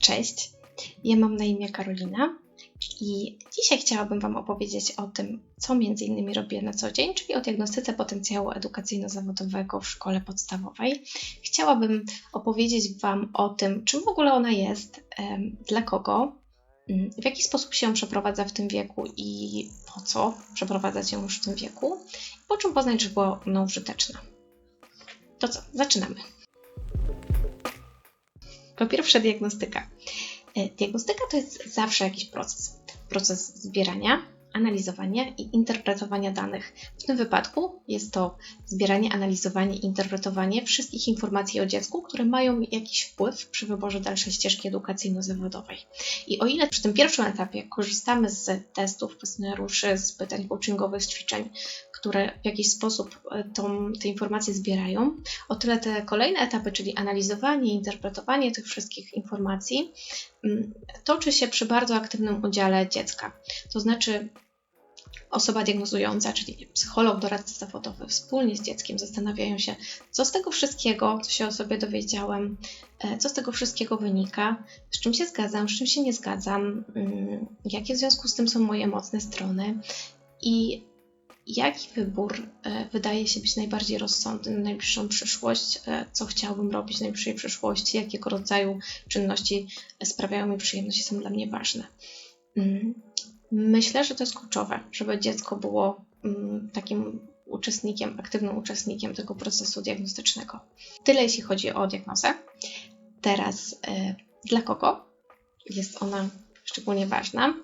Cześć, ja mam na imię Karolina i dzisiaj chciałabym Wam opowiedzieć o tym, co między innymi robię na co dzień, czyli o diagnostyce potencjału edukacyjno-zawodowego w szkole podstawowej. Chciałabym opowiedzieć Wam o tym, czym w ogóle ona jest, dla kogo, mm, w jaki sposób się przeprowadza w tym wieku i po co przeprowadzać ją już w tym wieku, po czym poznać, że była ona użyteczna. To co, zaczynamy. Po pierwsze, diagnostyka. E, diagnostyka to jest zawsze jakiś proces. Proces zbierania, analizowania i interpretowania danych. W tym wypadku jest to zbieranie, analizowanie i interpretowanie wszystkich informacji o dziecku, które mają jakiś wpływ przy wyborze dalszej ścieżki edukacyjno-zawodowej. I o ile przy tym pierwszym etapie korzystamy z testów, kwestionariuszy, z pytań coachingowych, z ćwiczeń, które w jakiś sposób e, tą, te informacje zbierają, o tyle te kolejne etapy, czyli analizowanie, interpretowanie tych wszystkich informacji, mm, toczy się przy bardzo aktywnym udziale dziecka. To znaczy, osoba diagnozująca, czyli psycholog, doradca zawodowy, wspólnie z dzieckiem zastanawiają się, co z tego wszystkiego, co się o sobie dowiedziałem, e, co z tego wszystkiego wynika, z czym się zgadzam, z czym się nie zgadzam, mm, jakie w związku z tym są moje mocne strony i jaki wybór e, wydaje się być najbardziej rozsądny na najbliższą przyszłość, e, co chciałbym robić w najbliższej przyszłości, jakiego rodzaju czynności sprawiają mi przyjemność i są dla mnie ważne. Mm, myślę, że to jest kluczowe, żeby dziecko było mm, takim uczestnikiem, aktywnym uczestnikiem tego procesu diagnostycznego. Tyle jeśli chodzi o diagnozę. Teraz e, dla kogo jest ona szczególnie ważna?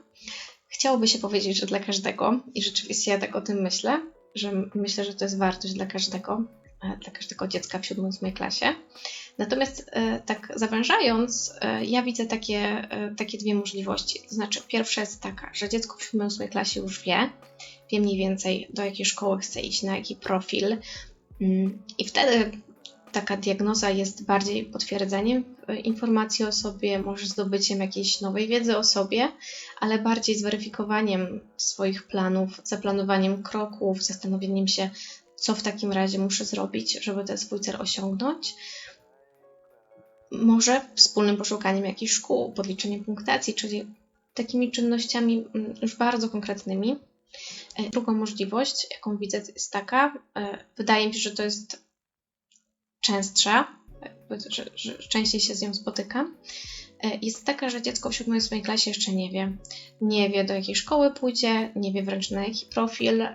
Chciałoby się powiedzieć, że dla każdego i rzeczywiście ja tak o tym myślę, że myślę, że to jest wartość dla każdego, e, dla każdego dziecka w 7-8 klasie. Natomiast e, tak zawężając, e, ja widzę takie, takie dwie możliwości. To znaczy, pierwsza jest taka, że dziecko w 7-8 klasie już wie, wie mniej więcej do jakiej szkoły chce iść, na jaki profil. Mm, I wtedy taka diagnoza jest bardziej potwierdzeniem e, informacji o sobie, może zdobyciem jakiejś nowej wiedzy o sobie, ale bardziej zweryfikowaniem swoich planów, zaplanowaniem kroków, zastanowieniem się, co w takim razie muszę zrobić, żeby ten swój cel osiągnąć. Może wspólnym poszukaniem jakichś szkół, podliczeniem punktacji, czyli takimi czynnościami mm, już bardzo konkretnymi. E, drugą możliwość, jaką widzę, jest taka, e, wydaje mi się, że to jest częstsza, że, że częściej się z nią spotykam, e, jest taka, że dziecko w 7-8 klasie jeszcze nie wie. Nie wie, do jakiej szkoły pójdzie, nie wie wręcz na jaki profil,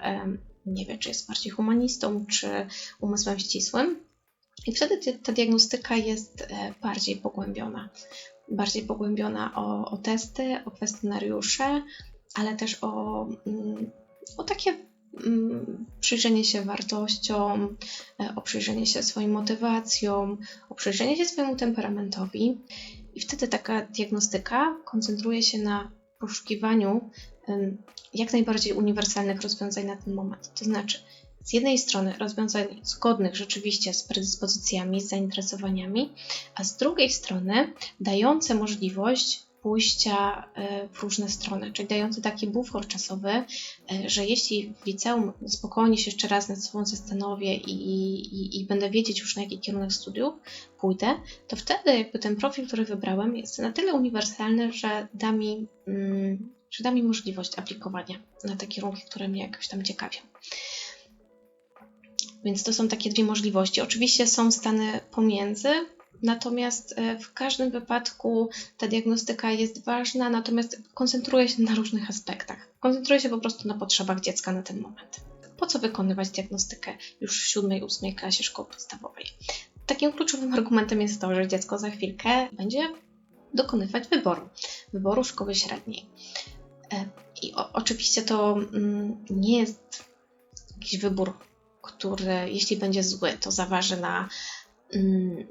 nie wie, czy jest bardziej humanistą, czy umysłem ścisłym. I wtedy ta diagnostyka jest e, bardziej pogłębiona. Bardziej pogłębiona o, o testy, o kwestionariusze, ale też o, mm, o takie przyjrzenie się wartościom, e, o przyjrzenie się swoim motywacjom, o przyjrzenie się swojemu temperamentowi. I wtedy taka diagnostyka koncentruje się na poszukiwaniu jak najbardziej uniwersalnych rozwiązań na ten moment. To znaczy, z jednej strony rozwiązań zgodnych rzeczywiście z predyspozycjami, z zainteresowaniami, a z drugiej strony dające możliwość pójścia e, w różne strony, czyli dający taki bufor czasowy, e, że jeśli w liceum spokojnie się jeszcze raz nad sobą zastanowię i, i, i będę wiedzieć już na jaki kierunek studiów pójdę, to wtedy jakby ten profil, który wybrałem jest na tyle uniwersalny, że da mi, mm, że da mi możliwość aplikowania na te kierunki, które mnie jakoś tam ciekawią. Więc to są takie dwie możliwości. Oczywiście są stany pomiędzy, Natomiast e, w każdym wypadku ta diagnostyka jest ważna, natomiast koncentruje się na różnych aspektach. Koncentruje się po prostu na potrzebach dziecka na ten moment. Po co wykonywać diagnostykę już w 7-8 klasie szkoły podstawowej? Takim kluczowym argumentem jest to, że dziecko za chwilkę będzie dokonywać wyboru, wyboru szkoły średniej. E, I o, oczywiście to mm, nie jest jakiś wybór, który jeśli będzie zły, to zaważy na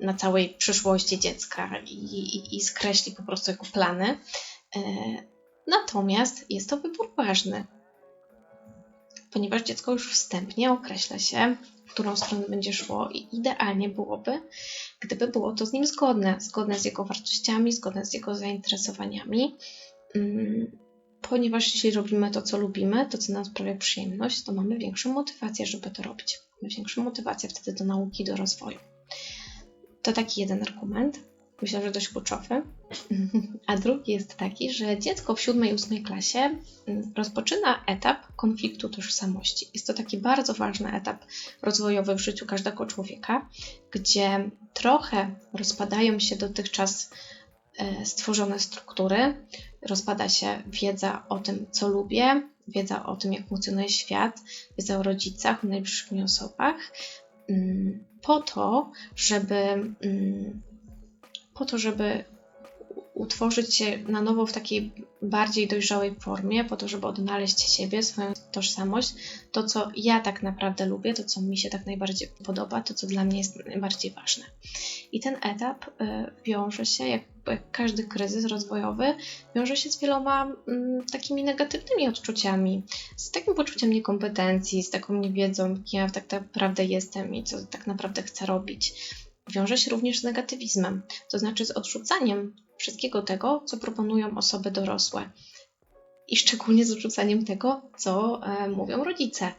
na całej przyszłości dziecka i, i, i skreśli po prostu jego plany. E, natomiast jest to wybór ważny, ponieważ dziecko już wstępnie określa się, w którą stronę będzie szło i idealnie byłoby, gdyby było to z nim zgodne, zgodne z jego wartościami, zgodne z jego zainteresowaniami. Mm, ponieważ jeśli robimy to, co lubimy, to, co nam sprawia przyjemność, to mamy większą motywację, żeby to robić. Mamy większą motywację wtedy do nauki, do rozwoju. To taki jeden argument. myślę, że dość kluczowy. A drugi jest taki, że dziecko w siódmej, ósmej klasie mm, rozpoczyna etap konfliktu tożsamości. Jest to taki bardzo ważny etap rozwojowy w życiu każdego człowieka, gdzie trochę rozpadają się dotychczas e, stworzone struktury, rozpada się wiedza o tym, co lubię, wiedza o tym, jak funkcjonuje świat, wiedza o rodzicach, o najbliższych mi osobach, po to, żeby mm, po to, żeby utworzyć się na nowo w takiej bardziej dojrzałej formie, po to, żeby odnaleźć siebie, swoją tożsamość, to, co ja tak naprawdę lubię, to, co mi się tak najbardziej podoba, to, co dla mnie jest najbardziej ważne. I ten etap y, wiąże się, jak, jak każdy kryzys rozwojowy, wiąże się z wieloma mm, takimi negatywnymi odczuciami, z takim poczuciem niekompetencji, z taką niewiedzą, kim ja tak naprawdę jestem i co tak naprawdę chcę robić wiąże się również z negatywizmem, to znaczy z odrzucaniem wszystkiego tego, co proponują osoby dorosłe. I szczególnie z odrzucaniem tego, co e, mówią rodzice.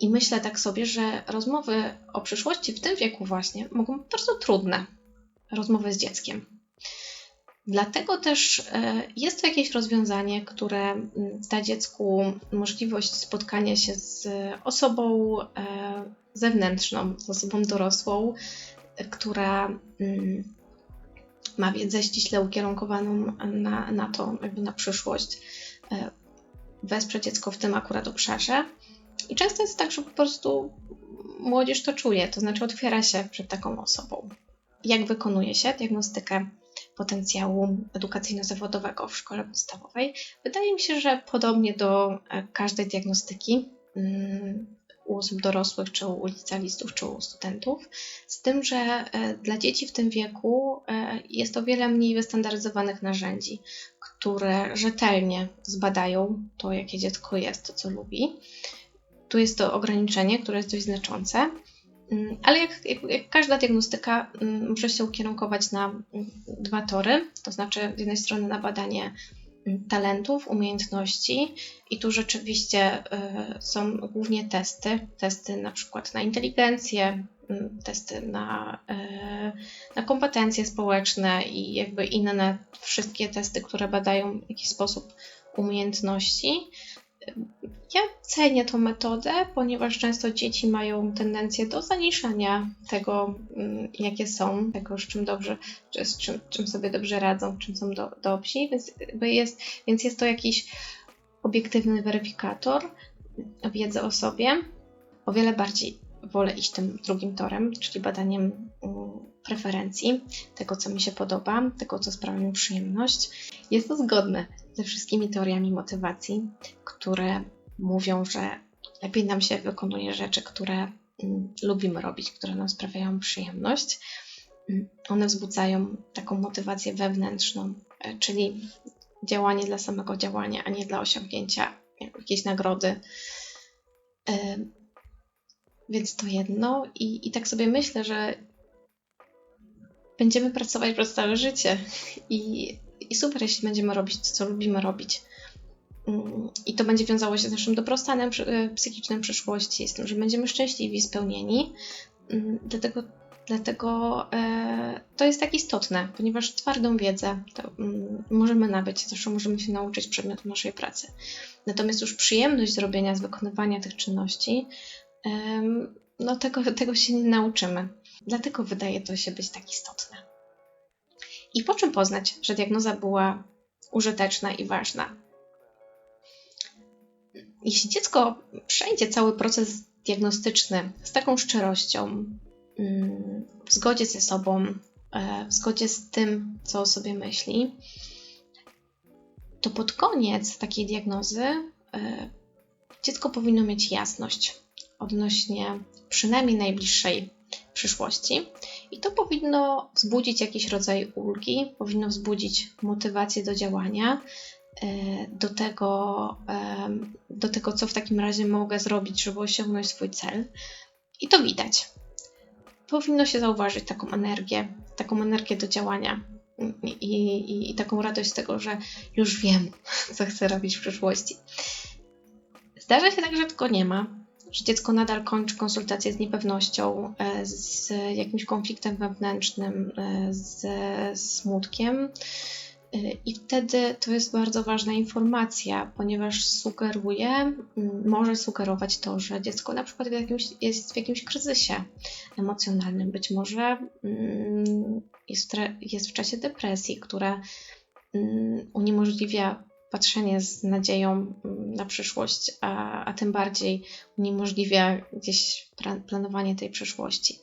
I myślę tak sobie, że rozmowy o przyszłości w tym wieku właśnie mogą być bardzo trudne. Rozmowy z dzieckiem. Dlatego też e, jest to jakieś rozwiązanie, które da dziecku możliwość spotkania się z osobą e, zewnętrzną, z osobą dorosłą, która ma wiedzę ściśle ukierunkowaną na, na to, jakby na przyszłość, e, wesprze dziecko w tym akurat obszarze. I często jest tak, że po prostu młodzież to czuje, to znaczy otwiera się przed taką osobą. Jak wykonuje się diagnostykę potencjału edukacyjno-zawodowego w szkole podstawowej? Wydaje mi się, że podobnie do e, każdej diagnostyki, mm, u osób dorosłych, czy u licealistów, czy u studentów, z tym, że e, dla dzieci w tym wieku e, jest o wiele mniej wystandaryzowanych narzędzi, które rzetelnie zbadają to, jakie dziecko jest, to co lubi. Tu jest to ograniczenie, które jest dość znaczące, mm, ale jak, jak, jak, każda diagnostyka mm, może się ukierunkować na mm, dwa tory, to znaczy z jednej strony na badanie talentów, umiejętności i tu rzeczywiście y, są głównie testy, testy na przykład na inteligencję, mm, testy na, y, na kompetencje społeczne i jakby inne wszystkie testy, które badają w jakiś sposób umiejętności. Ja cenię tą metodę, ponieważ często dzieci mają tendencję do zaniszania tego, mm, jakie są, tego, z czym dobrze, z czym, czym sobie dobrze radzą, czym są do, dobrzy, więc jest, więc jest to jakiś obiektywny weryfikator wiedzy o sobie. O wiele bardziej wolę iść tym drugim torem, czyli badaniem mm, preferencji, tego co mi się podoba, tego co sprawia mi przyjemność. Jest to zgodne ze wszystkimi teoriami motywacji, które mówią, że lepiej nam się wykonuje rzeczy, które mm, lubimy robić, które nam sprawiają przyjemność. Mm, one wzbudzają taką motywację wewnętrzną, e, czyli działanie dla samego działania, a nie dla osiągnięcia jakiejś nagrody. E, więc to jedno. I, I tak sobie myślę, że będziemy pracować przez całe życie. I, I super, jeśli będziemy robić to, co lubimy robić. Mm, I to będzie wiązało się z naszym dobrostanem e, psychicznym w przyszłości, z tym, że będziemy szczęśliwi, spełnieni. Mm, dlatego, dlatego e, to jest tak istotne, ponieważ twardą wiedzę mm, możemy nabyć, zawsze możemy się nauczyć przedmiotu naszej pracy. Natomiast już przyjemność zrobienia, z wykonywania tych czynności, no tego, tego się nie nauczymy. Dlatego wydaje to się być tak istotne. I po czym poznać, że diagnoza była użyteczna i ważna? Jeśli dziecko przejdzie cały proces diagnostyczny z taką szczerością, mm, w zgodzie ze sobą, e, w zgodzie z tym, co o sobie myśli, to pod koniec takiej diagnozy e, dziecko powinno mieć jasność odnośnie przynajmniej najbliższej przyszłości. I to powinno wzbudzić jakiś rodzaj ulgi, powinno wzbudzić motywację do działania, e, do tego, do tego, co w takim razie mogę zrobić, żeby osiągnąć swój cel. I to widać. Powinno się zauważyć taką energię, taką energię do działania i, i, i taką radość z tego, że już wiem, co chcę robić w przyszłości. Zdarza się tak, że tylko nie ma, że dziecko nadal kończy konsultację z niepewnością, e, z jakimś konfliktem wewnętrznym, e, ze smutkiem. E, I wtedy to jest bardzo ważna informacja, ponieważ sugeruje, może sugerować to, że dziecko na przykład w jakimś, jest w jakimś kryzysie emocjonalnym, być może mm, jest, w jest w czasie depresji, która mm, uniemożliwia patrzenie z nadzieją mm, na przyszłość, a, a tym bardziej uniemożliwia gdzieś planowanie tej przyszłości.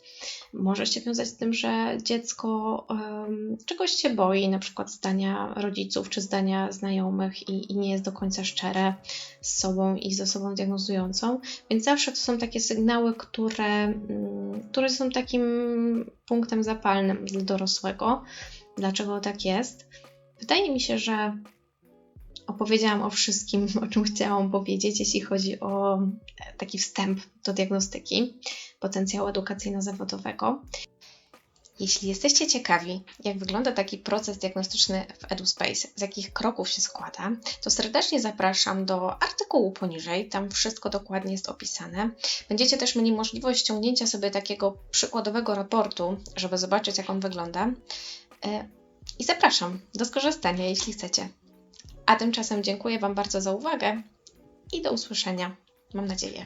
Może się wiązać z tym, że dziecko em, czegoś się boi, na przykład zdania rodziców czy zdania znajomych i, i nie jest do końca szczere z sobą i z osobą diagnozującą. Więc zawsze to są takie sygnały, które, mm, które są takim punktem zapalnym dla dorosłego. Dlaczego tak jest? Wydaje mi się, że opowiedziałam o wszystkim, o czym chciałam powiedzieć, jeśli chodzi o e, taki wstęp do diagnostyki potencjału edukacyjno-zawodowego. Jeśli jesteście ciekawi, jak wygląda taki proces diagnostyczny w EduSpace, z jakich kroków się składa, to serdecznie zapraszam do artykułu poniżej, tam wszystko dokładnie jest opisane. Będziecie też mieli możliwość ściągnięcia sobie takiego przykładowego raportu, żeby zobaczyć, jak on wygląda. E, I zapraszam do skorzystania, jeśli chcecie. A tymczasem dziękuję Wam bardzo za uwagę i do usłyszenia, mam nadzieję.